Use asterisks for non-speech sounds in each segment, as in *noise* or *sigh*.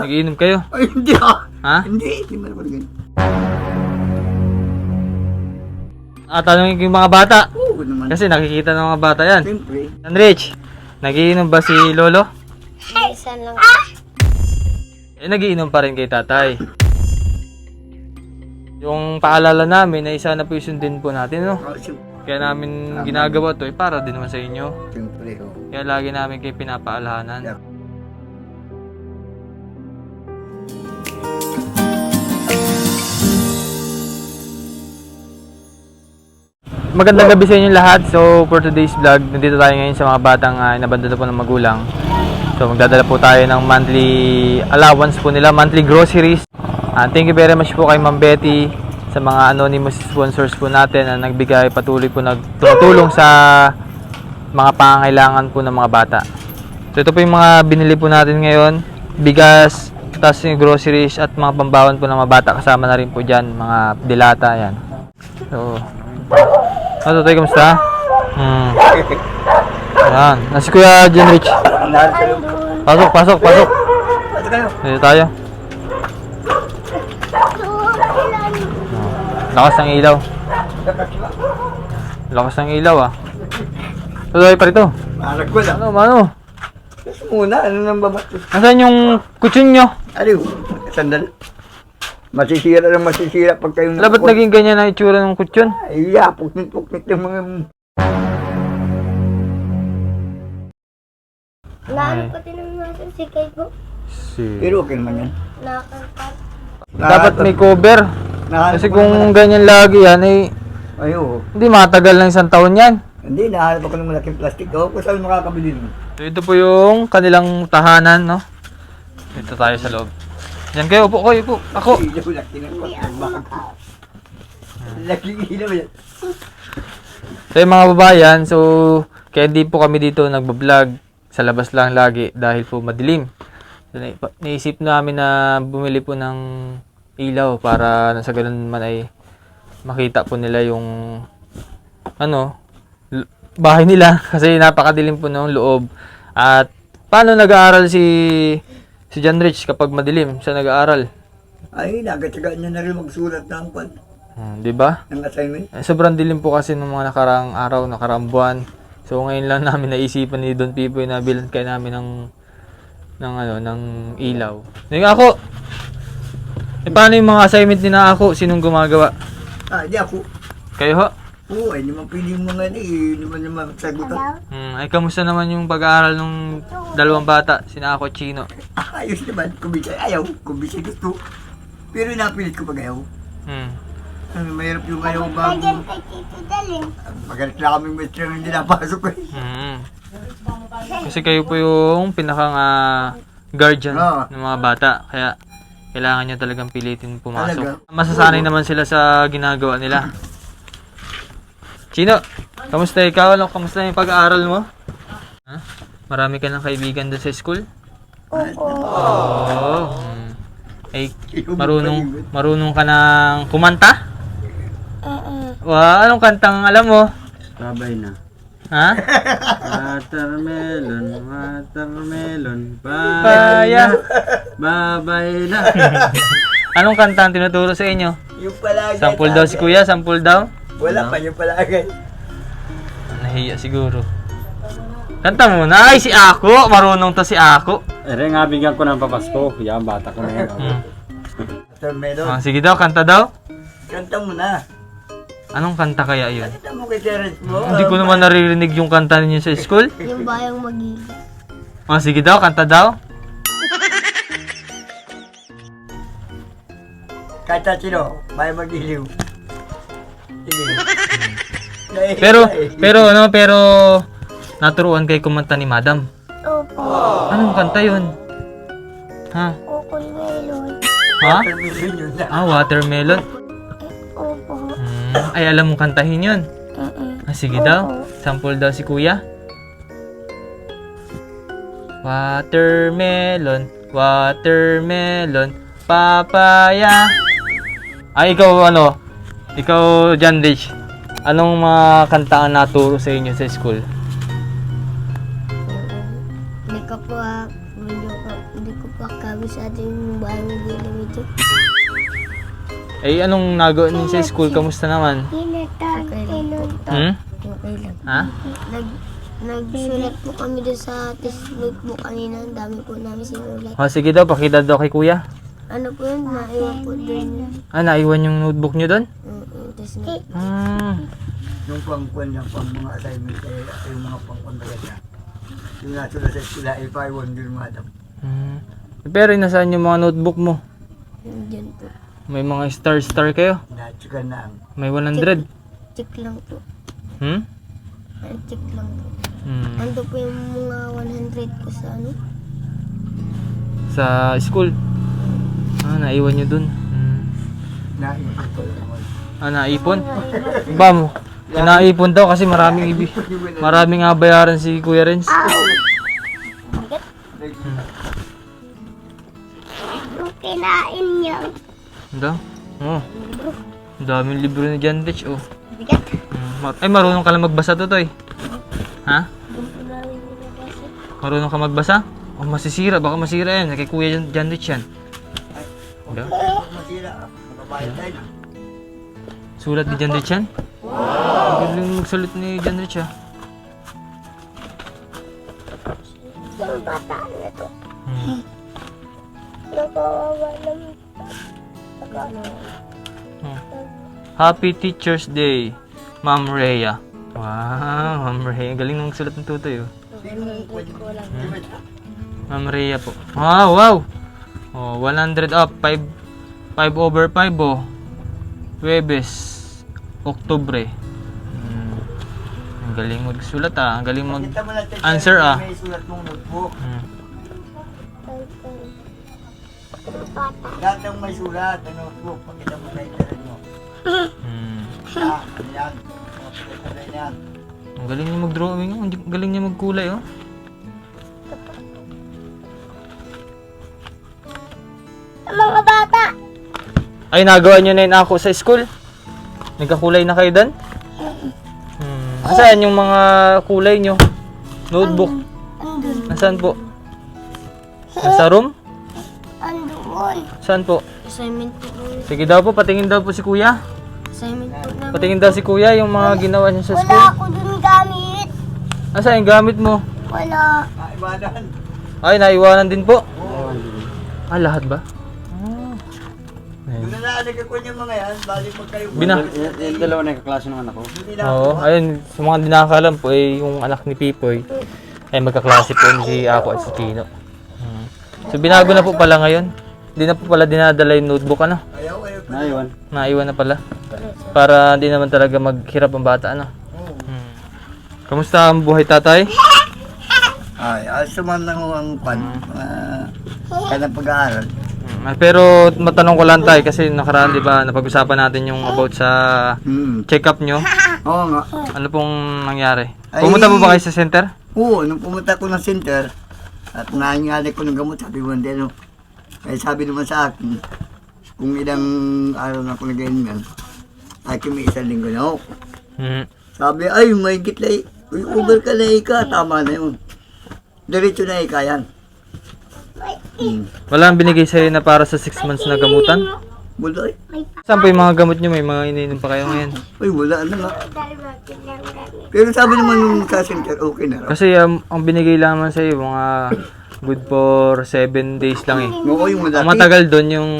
Nagiinom kayo? Ay, hindi ah. Ha? Hindi, hindi man ako ganyan. Ah, tanongin ko yung mga bata. Oo naman. Kasi nakikita ng mga bata yan. Siyempre. Sandrich, nagiinom ba si Lolo? Isa lang. Eh, nagiinom pa rin kay tatay. Yung paalala namin na isa na po yung sundin po natin, no? Oh, siyempre. Kaya namin ginagawa to, eh, para din naman sa inyo. Siyempre, oh. Kaya lagi namin kayo pinapaalahanan. Yeah. Magandang gabi sa inyo lahat. So, for today's vlog, nandito tayo ngayon sa mga batang uh, inabandona po ng magulang. So, magdadala po tayo ng monthly allowance po nila, monthly groceries. Ah, thank you very much po kay Ma'am Betty sa mga anonymous sponsors po natin na nagbigay patuloy po nagtutulong sa mga pangangailangan po ng mga bata. So, ito po yung mga binili po natin ngayon. Bigas, tapos yung groceries at mga pambawan po ng mga bata. Kasama na rin po dyan, mga dilata, yan. So, ano tayo, kamusta? Hmm. Ayan. Nasi Kuya Jen Rich. Lahat kayo. Pasok, pasok, pasok. Dito tayo. Oh. Lakas ng ilaw. Lakas ng ilaw ah. Tayo pa rito. Malag ko lang. Ano, mano? Tapos muna, ano nang babatos? Nasaan yung kutsyon nyo? Aliw, sandal. Masisira lang masisira pag kayong Wala ba't naging ganyan ang itsura ng kutsyon? Ay, yeah, puknit-puknit yung mga... Naano pa tinanong si Kaigo. Si... Pero okay naman yan. Nakakangkat. Dapat may cover. Kasi ko kung ganyan lagi yan, eh, Ay, oo. hindi matagal ng isang taon yan. Hindi, nahanap ako ng malaking plastic. Oo, kung saan makakabili nun. So ito po yung kanilang tahanan, no? Dito tayo sa loob. Yan kayo, upo kayo, upo. Ako. Laki ilaw yan. So yung mga babayan, so kaya di po kami dito nagbablog sa labas lang lagi dahil po madilim. So, naisip namin na bumili po ng ilaw para sa ganun man ay makita po nila yung ano bahay nila *laughs* kasi napakadilim po ng loob. At paano nag-aaral si si John Rich kapag madilim siya nag-aaral? Ay, nagatagaan niya na rin magsulat ng pan, Hmm, 'di ba? ng assignment. Eh, sobrang dilim po kasi ng mga nakarang araw, nakarang buwan. So ngayon lang *laughs* namin naisipan ni Don Pipoy na bilan kay namin ng ng ano, ng ilaw. Yung ako. Eh paano yung mga assignment ni na ako? Sinong gumagawa? Ah, di ako. Kayo ho? Oo, ay, hindi man pwede yung mga eh, hindi man naman sagutan. Hmm, ay kamusta naman yung pag-aaral ng dalawang bata, sina ako at Chino? Ah, ayos naman, kumbisay ayaw, kumbisay gusto. Pero napilit ko pag ayaw. Hmm. Ano, mahirap yung ayaw bago. Dalin. Magalit na kaming maestro hindi napasok ko eh. Hmm. Kasi kayo po yung pinakang ah, guardian Oo. ng mga bata. Kaya kailangan nyo talagang pilitin pumasok. Talaga? Masasanay naman sila sa ginagawa nila. *laughs* Chino, kamusta ikaw? Ano, kamusta yung pag-aaral mo? Ha? Marami ka ng kaibigan doon sa school? Oo. Oo. Hmm. Ay, marunong, marunong ka ng kumanta? Oo. Wow, anong kantang alam mo? Babay na. Ha? Watermelon, watermelon, Baya. babay na. *laughs* Anong kanta ang tinuturo sa inyo? Yung palagay. Sampul daw si kuya, sampul daw. Wala pa yung palagay. Nahiya siguro. Kanta mo na. Ay, si Ako. Marunong to si Ako. Ere nga bigyan ko ng papasko. Yan, bata ko na yan. Hmm. Sir Melon, Ah, sige daw, kanta daw. kanta mo na. Anong kanta kaya yun? Kanta mo kay Terence mo. Hindi ko naman naririnig yung kanta ninyo sa school. Yung bayang magiging. Ah, sige daw, kanta daw. Kahit sa sino, may mag-iliw. Pero, pero ano, pero naturuan kay kumanta ni Madam. Opo. Anong kanta yun? Ha? Ukol melon. Ha? Permission yun na. Ah, watermelon. Opo. Hmm. Ay, alam mo kantahin yun. Oo. Ah, sige daw. Sample daw si kuya. Watermelon, watermelon, papaya. Ay, ikaw ano? Ikaw, John Rich. Anong mga kanta ang naturo sa inyo sa school? Hindi ko pa, hindi ko, hindi ko pa kami bago sa ating bahay ng dito. Eh, anong nagawa niyo sa school? Kamusta naman? Hinatang pinunta. Hmm? Okay lang. Ha? Nag, nagsulat po kami doon sa test notebook kanina. Ang dami po namin sinulat. O, sige daw, pakita daw kay kuya. Ano po yun? Naiwan po doon yun. Ah, naiwan yung notebook niyo doon? Mm, yung test notebook. Hmm. Yung pangkuan niya, pang mga assignment, eh, yung mga pangkuan na yan. Yung nasa na sa sila, eh, paiwan din madam. Hmm. Pero nasaan yung mga notebook mo? Diyan po. May mga star-star kayo? Natsukan na ang May 100? Check lang po. Hmm? Ay, check lang po. hmm. Ando po yung mga 100 ko sa ano? Sa school? Ah, naiwan nyo dun. Hmm. naisip ko naman. Ah, naipon? Ba mo? Naipon daw kasi maraming ibi. Maraming nga bayaran si Kuya Renz. Kinain niya. Ando? Oh. Ang daming libro ni John Rich, oh. Bigat. Hmm. Ay, marunong ka lang magbasa. Ha? Po namin binabasa. Marunong ka magbasa? Oh, masisira. Baka masira yan. Kay Kuya John, John Rich yan. Kung masira, makabayad tayo. Sulat ni John Rich yan? Ang galing magsulat ni John Rich, ah. Yung bata na to. Hmm. Nakawawa naman. Nakawawa. Hmm. Happy Teacher's Day, Ma'am Rhea. Wow, Ma'am Rhea. Galing nung sulat ng tutoy, oh. lang. Ma'am Rhea po. Wow, wow! Oh, 100 up. 5, 5 over 5, oh. Webes. Oktubre. Hmm. Ang galing magsulat, ah. Ang galing mag... Kita mo natin Answer, ah. May sulat mong notebook. Hmm. Lahat ng may sulat, ang notebook, pakita mo sa internet mo. Hmm. Ah, na yan. Ang galing niya mag-drawing, oh. Ang galing niya magkulay, oh. Ang mga bata. Ay, nagawa niyo na yun ako sa school? Nagkakulay na kayo doon? Hmm. Nasaan yung mga kulay niyo? Notebook? Andun. Nasaan po? Nasa room? Andun. Saan po? Assignment po. Sige daw po, patingin daw po si kuya. Assignment po namin. Patingin daw si kuya yung mga ginawa niya sa Wala school. ako dun gamit. Nasaan yung gamit mo? Wala. Ah, iwanan. Ay, naiwanan din po. Ah, lahat ba? Ah. Doon Ayun. na naalagay ko yung mga yan, balik pag kayo. Bina- dalawa na yung kaklase ng anak ko. Hindi na Oo, ayun, sa mga di nakakalam po, eh, yung anak ni Pipoy, ay magkaklase po ni si Ako at si Kino. Hmm. So, binago na po pala ngayon. Hindi na po pala dinadala yung notebook, ano? Ayaw, ayaw. Naiwan. Naiwan na pala. Para hindi naman talaga maghirap ang bata, ano? Oo. Hmm. Kamusta ang buhay tatay? Ay, aso man lang ang pan. Uh, kanang pag-aaral. Ah, Pero matanong ko lang tayo kasi nakaraan 'di ba napag-usapan natin yung about sa Hmm. check-up nyo. *laughs* Oo nga. Ano pong nangyari? Ay- Pumunta po ba kayo sa center? Oo, nung pumunta ko ng center, at nahingali ko ng gamot, sabi ko, hindi, ano. Kaya sabi naman sa akin, kung ilang araw na ako na ganyan, ay kami isang linggo na ako. Hmm. Sabi, ay, may gitlay. Uy, over ka na ika. Tama na yun. Diretso na ika yan. Hmm. Wala ang binigay sa'yo na para sa 6 months na gamutan? Wala eh. Saan po yung mga gamot nyo? May mga iniinom pa kayo ngayon? Uy, wala na nga. Pero sabi naman nung sa center, okay na raw. Kasi um, ang binigay lamang sa'yo, mga good for 7 days lang eh. Oo, yung Ang matagal doon yung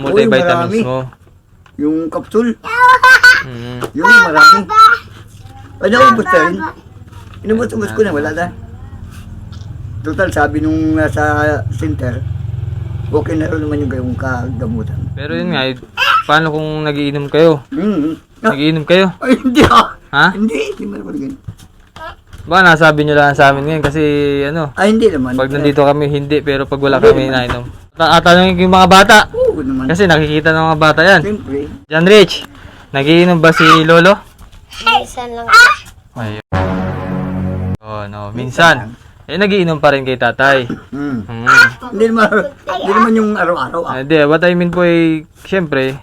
multivitamins marami. mo. Yung capsule. Hmm. Yung marami. Ay, naubos na rin. Inubos-ubos ko na, wala na. Total, sabi nung nasa center, okay na rin naman yung gayong kagamutan. Pero yun nga, eh, paano kung nagiinom kayo? Hmm. Ah, Nagiinom kayo? ay, hindi ah. Ha? Hindi, hindi mo naman ganun. Baka nasabi nyo lang sa amin ngayon kasi ano, Ay, hindi naman. pag nandito kami hindi pero pag wala kami nainom. Ta- Tatanungin ko yung mga bata Oo naman. kasi nakikita ng mga bata yan. Siyempre. John Rich, nagiinom ba si Lolo? Isan lang. Ayun. Oh, no, minsan. Eh, nagiinom pa rin kay tatay. Hmm. Hmm. Hindi naman, hindi naman yung araw-araw ah. Hindi, what I mean po ay, syempre,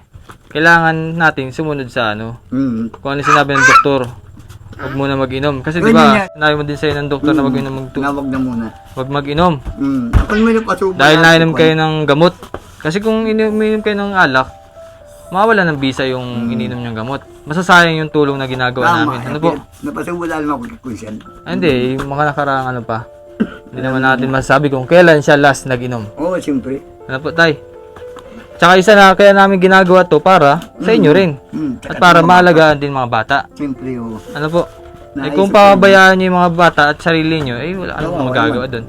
kailangan natin sumunod sa ano, Hmm. kung ano sinabi ng doktor. Huwag muna mag-inom. Kasi di ba, yan. sinabi mo din sa'yo ng doktor na wag inom mag Nawag na muna. wag mag-inom. Hmm. Ako may napasubo. Dahil nainom kayo ng gamot. Kasi kung ininom kayo ng alak, mawala ng bisa yung ininom yung gamot. Masasayang yung tulong na ginagawa namin. Ano po? Napasubo lalo ako kay Kuya. Ah, hindi, yung mga nakaraang ano pa. Hindi naman natin masasabi kung kailan siya last nag-inom. Oo, siyempre. Ano po, tay? Tsaka isa na kaya namin ginagawa to para sa inyo rin. Hmm. At para maalagaan din mga bata. Siyempre, oo. Ano po? Eh, kung pababayaan nyo yung mga bata at sarili nyo, eh wala Oo, anong wala magagawa doon.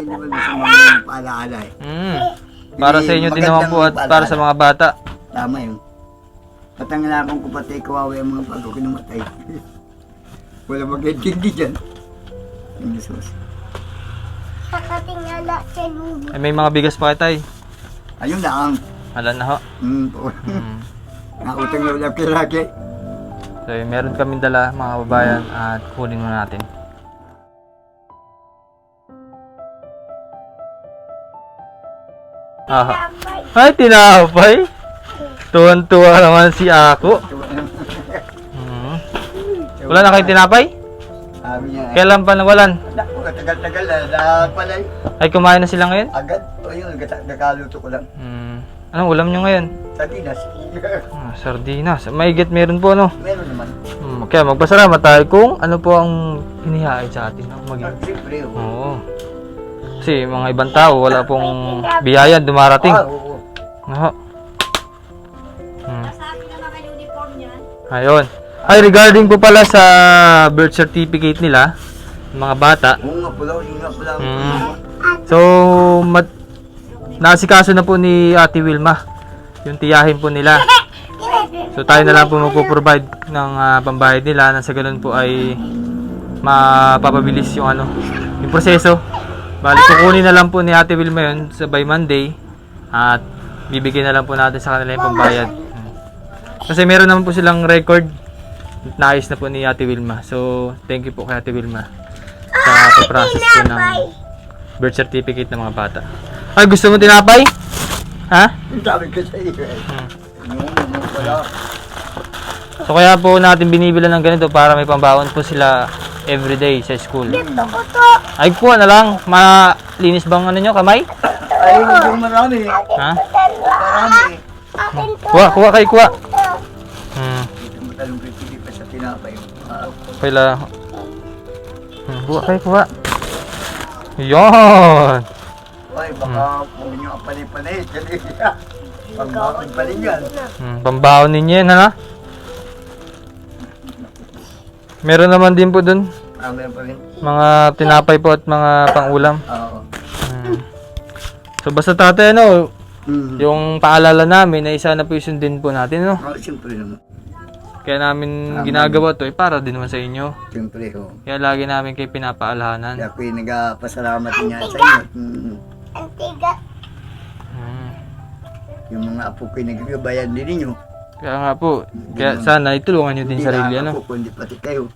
Naman sa mga paalaala eh. Mm. Para sa inyo din naman po at para sa mga bata. Tama yun. At ang alam ko pati kawawa yung mga bago kinumatay. *laughs* Wala mag-intindi dyan. Ang Jesus. Nakatingala sa lubo. Eh, may mga bigas pa kayo, tay. Ayun na ang. Alam na ho. Mm, po. Mm. Nakutang na wala kiraki. So, eh, meron kaming dala mga kababayan at kunin muna natin. Aha. Ay, tinapay. Tuwan-tuwa naman si Ako. Mm. Wala na kayo tinapay? Sabi niya, Kailan pa nawalan? naku, tagal-tagal na. Lahat pala eh. Ay, kumain na sila ngayon? Agad. O yun, gata- nakaluto ko lang. Mm. Anong ulam nyo ngayon? Sa Pinas. *laughs* Ah, sardinas. Maigit meron po, no? Meron naman. Mm, kaya magpasalamat tayo kung ano po ang hinihain sa atin. No? Mag- Siyempre, oo. Oo. Kasi mga ibang tao, wala pong biyaya dumarating. Ah, oo. Oo. Hmm. Ayun. Ay, regarding po pala sa birth certificate nila, mga bata, Oo nga pala, yun nga pala. Mm. So, mat nasikaso na po ni Ate Wilma yung tiyahin po nila. So, tayo na lang po magpo-provide ng ah, pambayad nila na sa ganun po ay mapapabilis yung ano, yung proseso. Bali, kukunin na lang po ni Ate Wilma yun sa by Monday at bibigyan na lang po natin sa kanila yung pambayad. Kasi meron naman po silang record naayos na po ni Ate Wilma. So, thank you po kay Ate Wilma sa process po ng birth certificate ng mga bata. Ay, gusto mo tinapay? Ha? Sabi ko sa iyo eh. Hmm. So, kaya po natin binibila ng ganito para may pambaon po sila everyday sa school. Ay, kuha na lang. Malinis bang ano nyo, kamay? Ay, yung marami. Ha? Marami. Kuha, kuha kay kuha. Hmm. Pala. Hmm, kuha kay kuha. Yon. Ay, baka kung nyo ang panay-panay. *laughs* Pagmakon pa rin yan. Hmm, pambaon ninyo yan, ano? Meron naman din po dun Ah, meron pa rin. mga tinapay po at mga pangulam. Oo. Hmm. So basta tatay ano, Hmm. yung paalala namin na isa na po yung sundin po natin, no? Oh, siyempre naman. Kaya namin Tama. ginagawa to, eh, para din naman sa inyo. Siyempre, oh. Kaya lagi namin kayo pinapaalahanan. Kaya ako'y nagpasalamat niya sa inyo. Hmm. Antiga. Hmm. Yung mga apo ko'y nagbabayad din ninyo. Kaya nga po, kaya sana itulungan nyo din Hindi sarili, ano? ako, kundi pati kayo.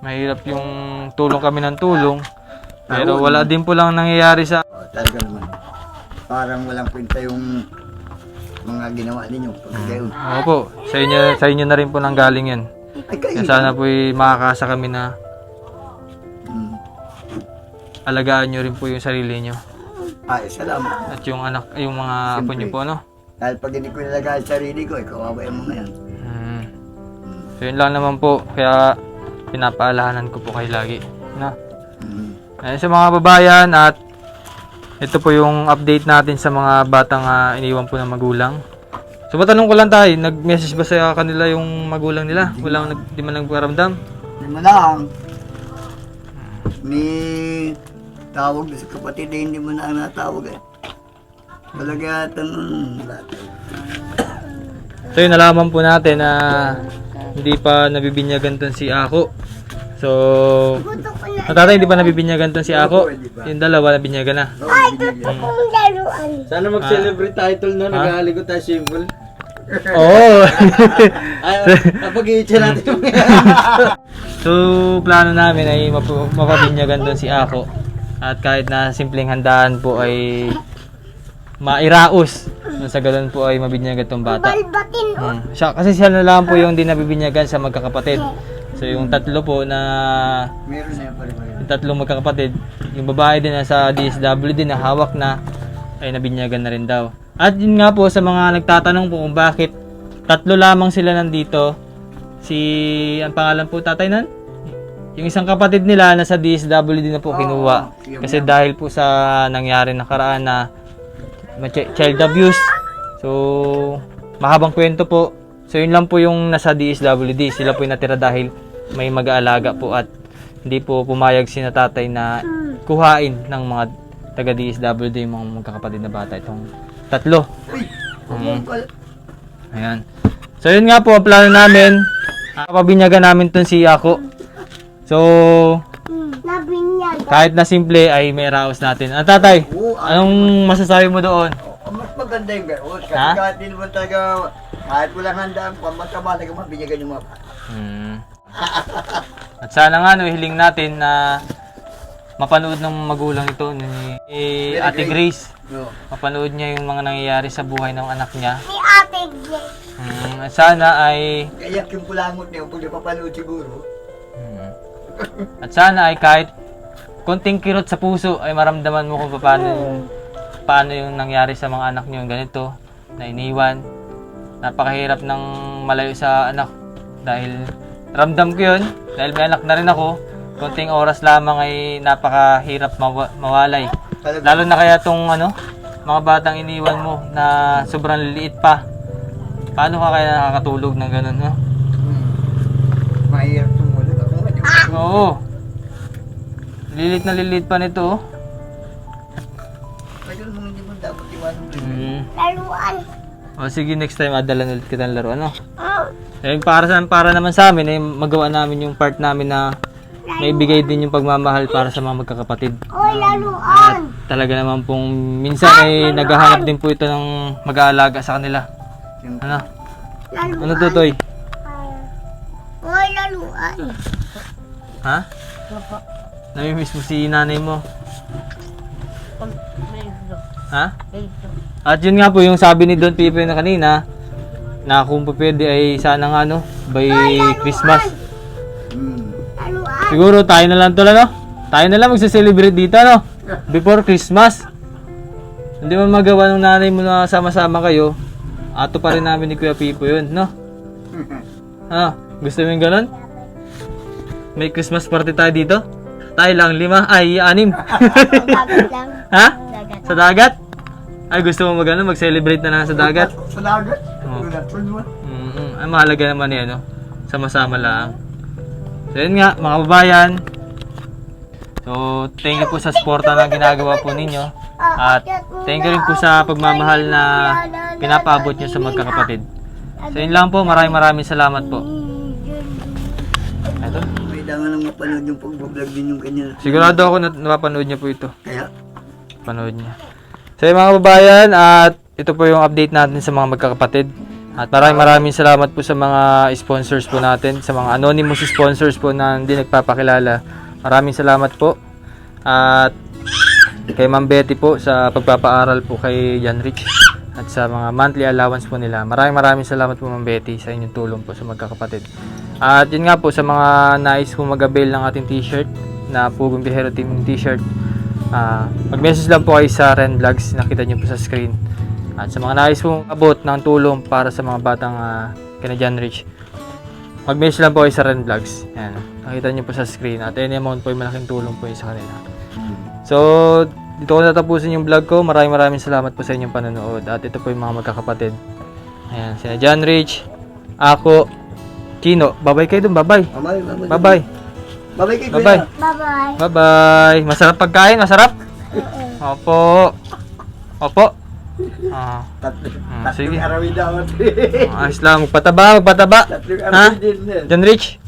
Mahirap yung tulong kami ng tulong. Pero wala din po lang nangyayari sa... Oh, talaga naman. Parang walang kwenta yung mga ginawa ninyo. Pag kayo. Opo, sa inyo, sa inyo na rin po nang galing yan. Ay, kayo. Kaya sana po makakasa kami na Hmm. alagaan nyo rin po yung sarili nyo. Ay, salamat. At yung anak, yung mga apo nyo Siyempre. po, no? Dahil pag hindi ko nilagay sa sarili ko, eh, kawawa yung mga yan. Hmm. So yun lang naman po, kaya pinapaalahanan ko po kayo lagi. Na? Hmm. Sa mga babayan at ito po yung update natin sa mga batang ah, iniwan po ng magulang. So matanong ko lang tayo, nag-message ba sa kanila yung magulang nila? Walang nag, di man nagparamdam? Hindi mo lang. Ni tawag sa kapatid hindi mo na natawag eh. Talaga tanong lahat. So yun, nalaman po natin na hindi pa nabibinyagan ton si Ako. So, Gusto na. natatay hindi pa nabibinyagan ton si Ako. Yung dalawa nabinyagan na. Binigyan. Kung laruan. Sana mag-celebrate title na, Ha? naghahaligot tayo symbol. Oo. *laughs* Ay, napag-iitsa natin yung *laughs* so, plano namin ay map- mapabinyagan doon si Ako. At kahit na simpleng handaan po ay mairaos. Nang sa ganun po ay mabinyagan tong bata. Balbatin Hmm. Siya, kasi siya na lang po yung di nabibinyagan sa magkakapatid. So yung tatlo po na Meron na yung tatlong magkakapatid, yung babae din na sa DSW din na hawak na ay nabinyagan na rin daw. At yun nga po sa mga nagtatanong po kung bakit tatlo lamang sila nandito. Si ang pangalan po tatay nan? Yung isang kapatid nila nasa DSW din na po kinuha. Kasi dahil po sa nangyari nakaraan na child abuse. So, mahabang kwento po. So, yun lang po yung nasa DSWD. Sila po yung natira dahil may mag-aalaga po at hindi po pumayag si na tatay na kuhain ng mga taga DSWD yung mga magkakapatid na bata. Itong tatlo. Mm. Ayan. So, yun nga po ang plano namin. Kapabinyagan namin tong si Ako. So. Kahit na simple ay may raos natin. Ah, tatay, Oo, ah, anong masasabi mo doon? oh, mas maganda yung gano'n. Kasi Ha? kahit din naman talaga, kahit walang handaan, kung mataba talaga mabinyagan yung mga bata. Hmm. *laughs* At sana nga no, hiling natin na mapanood ng magulang ito ni ni Ate Grace. No. Mapanood niya yung mga nangyayari sa buhay ng anak niya. Ni Ate Grace. Hmm. At sana ay Kaya yung pulangot niya, pag napapanood siguro, hmm. At sana ay kahit konting kirot sa puso ay maramdaman mo kung paano yung, paano yung nangyari sa mga anak niyo ganito na iniwan. Napakahirap ng malayo sa anak dahil ramdam ko yun dahil may anak na rin ako. Konting oras lamang ay napakahirap mawa- mawalay. Lalo na kaya tong ano, mga batang iniwan mo na sobrang liliit pa. Paano ka kaya nakakatulog ng ganun, no? hmm, mahirap tumulog ako. Oo. Lilit na lilit pa nito. oh. Kaya naman hindi mo dapat iwanan mo. Mm. Laruan. O sige, next time adalan ulit kita ng laro, ano? Oh. Eh, para, sa, para naman sa amin, eh, magawa namin yung part namin na may bigay din yung pagmamahal para sa mga magkakapatid. Oy, laruan. Talaga naman pong minsan ay naghahanap din po ito ng mag-aalaga sa kanila. Ano? Laruan. Ano to, Toy? Oy, laruan. Ha? Namimiss mo si nanay mo? Ha? At yun nga po yung sabi ni Don Pipe na kanina, na kung po pwede ay sana nga no, by Christmas. Laruan. Siguro tayo na lang to no? Tayo na lang magse-celebrate dito no? Before Christmas. Hindi mo magawa ng nanay mo na sama-sama kayo. Ato pa rin namin ni Kuya Pipo yun, no? *laughs* Ha? Gusto mo yung ganun? May Christmas party tayo dito? Tayo lang, lima, ay, anim. *laughs* Dagat lang. *laughs* ha? Dagat. Sa dagat? Ay, gusto mo mag ano, mag-celebrate na lang sa dagat? Sa dagat? Oo. Wala, tulad mo. Mm, ay mahalaga naman yan, no? Sama-sama lang. So, yun nga, mga kababayan. So, thank you po sa suporta na ginagawa po ninyo. At thank you rin po sa pagmamahal na pinapaabot nyo sa magkakapatid. So, yun lang po. Maraming maraming salamat po. Ito. May dangan lang mapanood yung pag-vlog din yung kanya. Sigurado ako na napapanood niya po ito. Kaya, panood niya. So yun, mga kababayan, at ito po yung update natin sa mga magkakapatid. At maraming maraming salamat po sa mga sponsors po natin, sa mga anonymous sponsors po na hindi nagpapakilala. Maraming salamat po. At kay Ma'am Betty po sa pagpapaaral po kay Jan Rich at sa mga monthly allowance po nila. Maraming maraming salamat po Ma'am Betty sa inyong tulong po sa magkakapatid. At yun nga po sa mga nais po mag-avail ng ating t-shirt na Pugong Bihero Team t-shirt. Ah, mag-message lang po kayo sa Ren Vlogs, nakita niyo po sa screen. At sa mga nais pong abot ng tulong para sa mga batang uh, Canadian Rich, mag-message lang po kayo sa Ren Vlogs. Yan, nakita niyo po sa screen. At any amount po ay malaking tulong po sa kanila. So, dito ko natapusin yung vlog ko. Maraming maraming salamat po sa inyong panonood. At ito po yung mga magkakapatid. Ayan, sina John Rich, ako, Chino. Babay kayo dun, babay. mamay, mamay. Babay. Babay kay Babay. Bye-bye. Bye-bye. Masarap pagkain, masarap? Opo. Opo. Ah, Tatlo, tatlong sige. arawin daw. ayos lang. Magpataba, magpataba. Tatlong Ha? arawin din. John Rich,